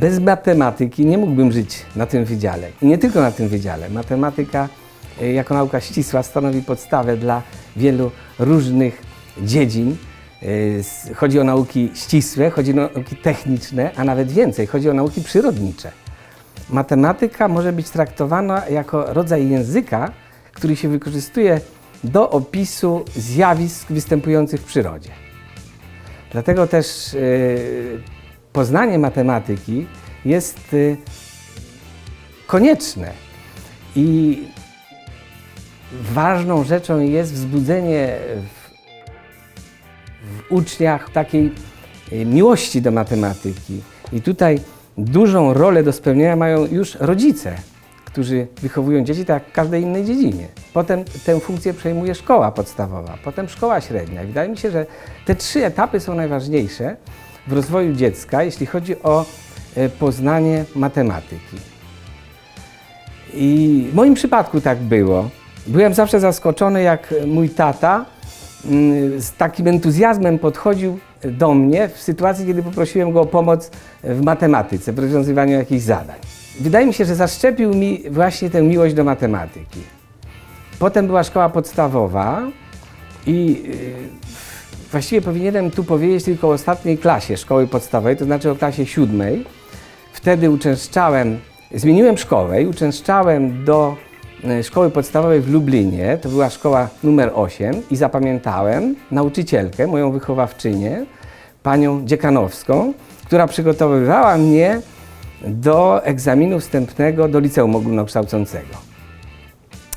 Bez matematyki nie mógłbym żyć na tym wydziale. I nie tylko na tym wydziale. Matematyka e, jako nauka ścisła stanowi podstawę dla wielu różnych dziedzin. E, Chodzi o nauki ścisłe, chodzi o nauki techniczne, a nawet więcej, chodzi o nauki przyrodnicze. Matematyka może być traktowana jako rodzaj języka, który się wykorzystuje do opisu zjawisk występujących w przyrodzie. Dlatego też e, poznanie matematyki jest e, konieczne i ważną rzeczą jest wzbudzenie w, w uczniach takiej e, miłości do matematyki. I tutaj dużą rolę do spełnienia mają już rodzice, którzy wychowują dzieci tak jak w każdej innej dziedzinie. Potem tę funkcję przejmuje szkoła podstawowa, potem szkoła średnia. I wydaje mi się, że te trzy etapy są najważniejsze w rozwoju dziecka, jeśli chodzi o e, poznanie matematyki. I w moim przypadku tak było. Byłem zawsze zaskoczony, jak mój tata mm, z takim entuzjazmem podchodził do mnie w sytuacji, kiedy poprosiłem go o pomoc w matematyce, w rozwiązywaniu jakichś zadań. Wydaje mi się, że zaszczepił mi właśnie tę miłość do matematyki. Potem była szkoła podstawowa i yy, właściwie powinienem tu powiedzieć tylko o ostatniej klasie szkoły podstawowej, to znaczy o klasie siódmej. Wtedy uczęszczałem, zmieniłem szkołę i uczęszczałem do e, szkoły podstawowej w Lublinie. To była szkoła numer 8 i zapamiętałem nauczycielkę, moją wychowawczynię, panią Dziekanowską, która przygotowywała mnie do egzaminu wstępnego do liceum ogólnokształcącego.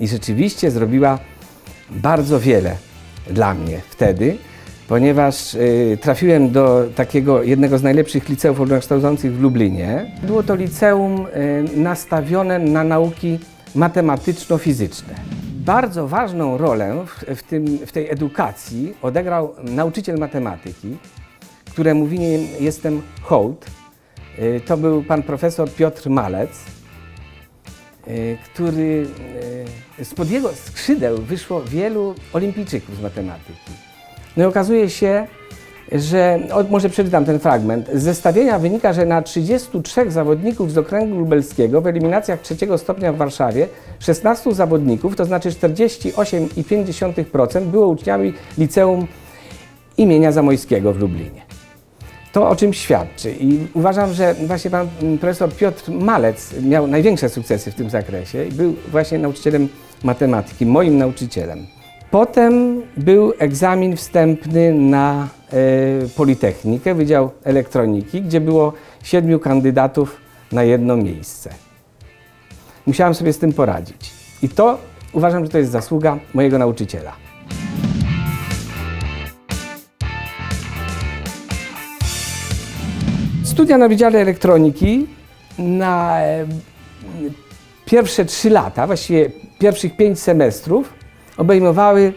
I rzeczywiście zrobiła bardzo wiele dla mnie wtedy, ponieważ y, trafiłem do takiego jednego z najlepszych liceów ogólnokształcących w Lublinie. Było to liceum y, nastawione na nauki matematyczno-fizyczne. Bardzo ważną rolę w, w, tym, w tej edukacji odegrał nauczyciel matematyki, któremu winien jestem hołd. Y, To był pan profesor Piotr Malec, y, który y, spod jego skrzydeł wyszło wielu olimpijczyków z matematyki. No i okazuje się, że, o, może przeczytam ten fragment. Z zestawienia wynika, że na 33 zawodników z okręgu lubelskiego w eliminacjach trzeciego stopnia w Warszawie 16 zawodników, to znaczy 48,5% było uczniami liceum imienia Zamojskiego w Lublinie. To o czym świadczy i uważam, że właśnie pan mm, profesor Piotr Malec miał największe sukcesy w tym zakresie i był właśnie nauczycielem matematyki, moim nauczycielem. Potem był egzamin wstępny na e, Politechnikę, Wydział Elektroniki, gdzie było siedmiu kandydatów na jedno miejsce. Musiałem sobie z tym poradzić. I to uważam, że to jest zasługa mojego nauczyciela. Studia na Wydziale Elektroniki na e, pierwsze trzy lata, właściwie pierwszych pięć semestrów, obejmowały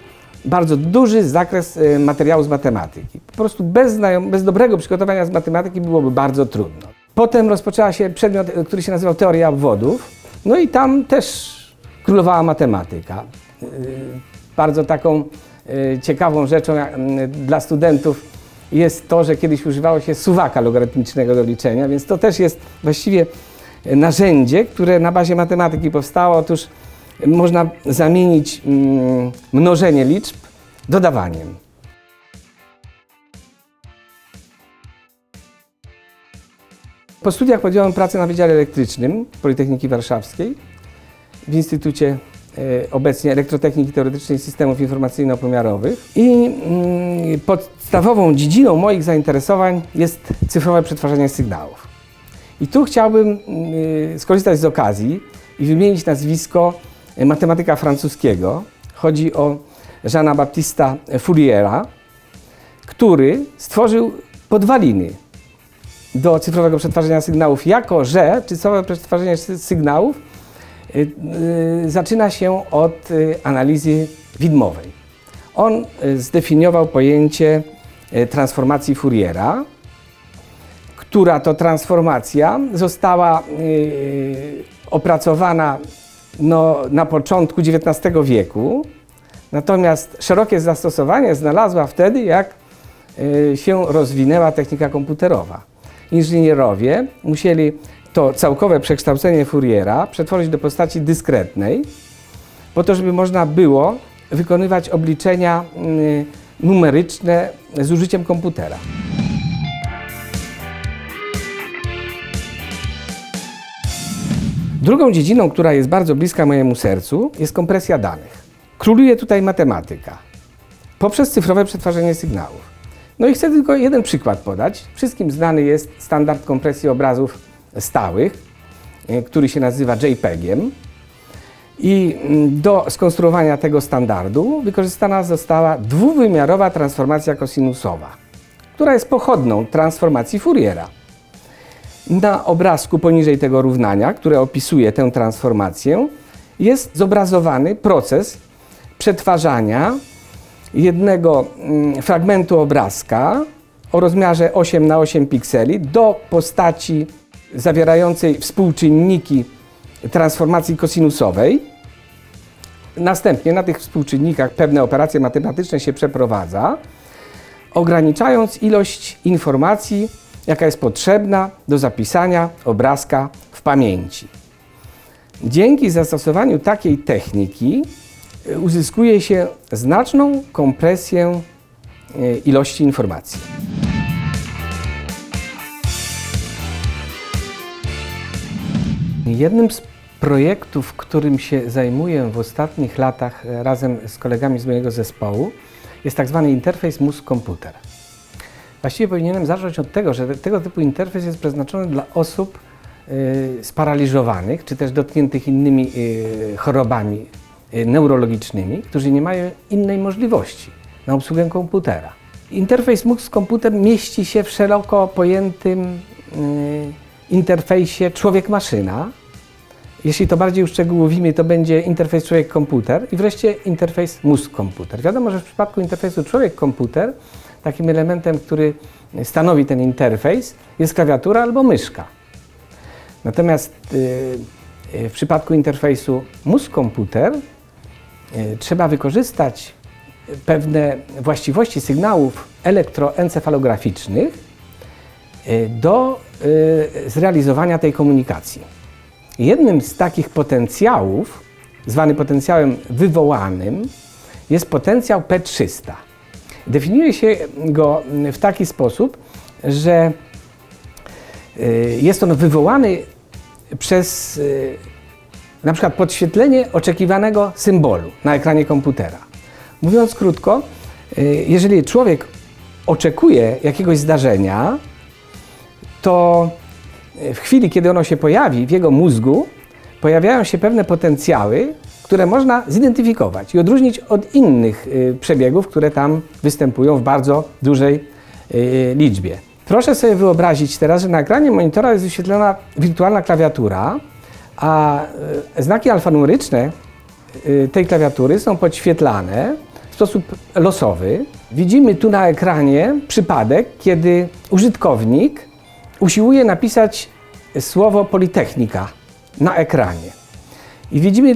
bardzo duży zakres e, materiału z matematyki. Po prostu bez, bez dobrego przygotowania z matematyki byłoby bardzo trudno. Potem rozpoczęła się przedmiot, e, który się nazywał teoria obwodów, no i tam też królowała matematyka. E, Bardzo taką ciekawą rzeczą dla studentów jest to, że kiedyś używało się suwaka logarytmicznego do liczenia, więc to też jest właściwie narzędzie, które na bazie matematyki powstało. Otóż można zamienić mm, mnożenie liczb dodawaniem. Po studiach podjąłem pracę na Wydziale Elektrycznym Politechniki Warszawskiej w Instytucie e, obecnie Elektrotechniki Teoretycznej Systemów Informacyjno-Pomiarowych. I mm, podstawową dziedziną moich zainteresowań jest cyfrowe przetwarzanie sygnałów. I tu chciałbym mm, skorzystać z okazji i wymienić nazwisko e, matematyka francuskiego. Chodzi o Jeana Baptista Fouriera, który stworzył podwaliny do cyfrowego przetwarzania sygnałów, jako że cyfrowe przetwarzanie sy- sygnałów y, y, zaczyna się od y, analizy widmowej. On y, zdefiniował pojęcie y, transformacji Fouriera, która to transformacja została y, opracowana no, na początku XIX wieku, natomiast szerokie zastosowanie znalazła wtedy, jak y, się rozwinęła technika komputerowa. inżynierowie musieli to całkowe przekształcenie Fouriera przetworzyć do postaci dyskretnej, po to, żeby można było wykonywać obliczenia y, numeryczne z użyciem komputera. Drugą dziedziną, która jest bardzo bliska mojemu sercu, jest kompresja danych. Króluje tutaj matematyka poprzez cyfrowe przetwarzanie sygnałów. No i chcę tylko jeden przykład podać. Wszystkim znany jest standard kompresji obrazów stałych, e, który się nazywa JPEGiem. I mm, do skonstruowania tego standardu wykorzystana została dwuwymiarowa transformacja kosinusowa, która jest pochodną transformacji Fouriera. Na obrazku poniżej tego równania, które opisuje tę transformację, jest zobrazowany proces przetwarzania jednego mm, fragmentu obrazka o rozmiarze 8 na 8 pikseli do postaci zawierającej współczynniki transformacji kosinusowej. Następnie na tych współczynnikach pewne operacje matematyczne się przeprowadza, ograniczając ilość informacji, jaka jest potrzebna do zapisania obrazka w pamięci. Dzięki zastosowaniu takiej techniki y, uzyskuje się znaczną kompresję y, ilości informacji. Jednym z projektów, którym się zajmuję w ostatnich latach e, razem z kolegami z mojego zespołu, jest tak zwany interfejs mózg-komputer. Właściwie powinienem zacząć od tego, że tego typu interfejs jest przeznaczony dla osób y, sparaliżowanych, czy też dotkniętych innymi y, chorobami y, neurologicznymi, którzy nie mają innej możliwości na obsługę komputera. Interfejs mózg-komputer mieści się w szeroko pojętym interfejsie człowiek-maszyna. Jeśli to bardziej uszczegółowimy, to będzie interfejs człowiek-komputer i wreszcie interfejs mózg-komputer. Wiadomo, że w przypadku interfejsu człowiek-komputer takim elementem, który stanowi ten interfejs jest klawiatura albo myszka. Natomiast y, y, w przypadku interfejsu mózg-komputer y, trzeba wykorzystać pewne właściwości sygnałów elektroencefalograficznych do zrealizowania tej komunikacji. Jednym z takich potencjałów, zwany potencjałem wywołanym, jest potencjał P300. Definiuje się go w taki sposób, że y, jest on wywołany przez y, na przykład podświetlenie oczekiwanego symbolu na ekranie komputera. Mówiąc krótko, y, jeżeli człowiek oczekuje jakiegoś zdarzenia, to w chwili, kiedy ono się pojawi w jego mózgu, pojawiają się pewne potencjały, które można zidentyfikować i odróżnić od innych y, przebiegów, które tam występują w bardzo dużej y, liczbie. Proszę sobie wyobrazić teraz, że na ekranie monitora jest wyświetlona wirtualna klawiatura, a y, znaki alfanumeryczne tej klawiatury są podświetlane w sposób losowy. Widzimy tu na ekranie przypadek, kiedy użytkownik usiłuje napisać słowo Politechnika na ekranie. I widzimy,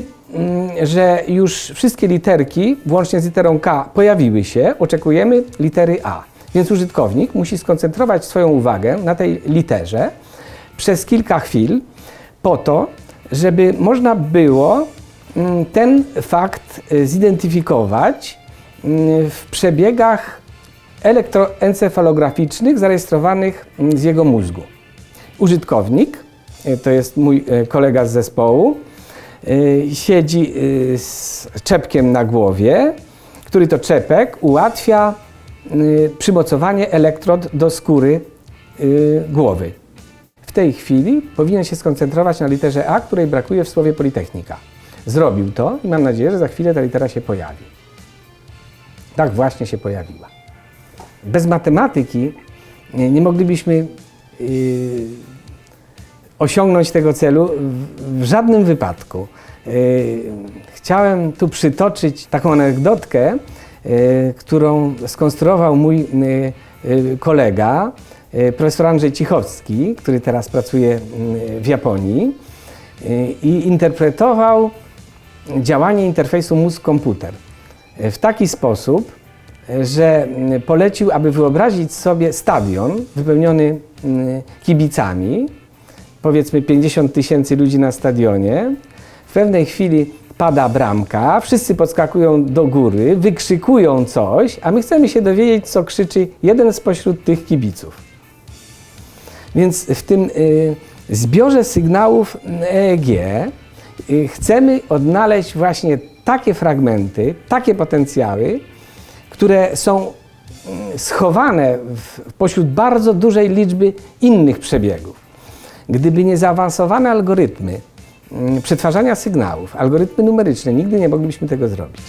że już wszystkie literki, włącznie z literą K, pojawiły się. Oczekujemy litery A. Więc użytkownik musi skoncentrować swoją uwagę na tej literze przez kilka chwil, po to, żeby można było mm, ten fakt y, zidentyfikować mm, w przebiegach elektroencefalograficznych zarejestrowanych mm, z jego mózgu. Użytkownik, y, to jest mój y, kolega z zespołu, siedzi y, z czepkiem na głowie, który to czepek ułatwia y, przymocowanie elektrod do skóry y, głowy. W tej chwili powinien się skoncentrować na literze A, której brakuje w słowie Politechnika. Zrobił to i mam nadzieję, że za chwilę ta litera się pojawi. Tak właśnie się pojawiła. Bez matematyki nie, moglibyśmy y, osiągnąć tego celu w, w żadnym wypadku. Y, chciałem tu przytoczyć taką anegdotkę, y, którą skonstruował mój y, kolega, profesor Andrzej Cichowski, który teraz pracuje w Japonii i interpretował działanie interfejsu mózg-komputer w taki sposób, że polecił, aby wyobrazić sobie stadion wypełniony kibicami, powiedzmy 50 tysięcy ludzi na stadionie. W pewnej chwili pada bramka, wszyscy podskakują do góry, wykrzykują coś, a my chcemy się dowiedzieć, co krzyczy jeden spośród tych kibiców. Więc w tym y, zbiorze sygnałów EEG y, chcemy odnaleźć właśnie takie fragmenty, takie potencjały, które są mm, schowane w, pośród bardzo dużej liczby innych przebiegów. Gdyby nie zaawansowane algorytmy mm, przetwarzania sygnałów, algorytmy numeryczne, nigdy nie moglibyśmy tego zrobić.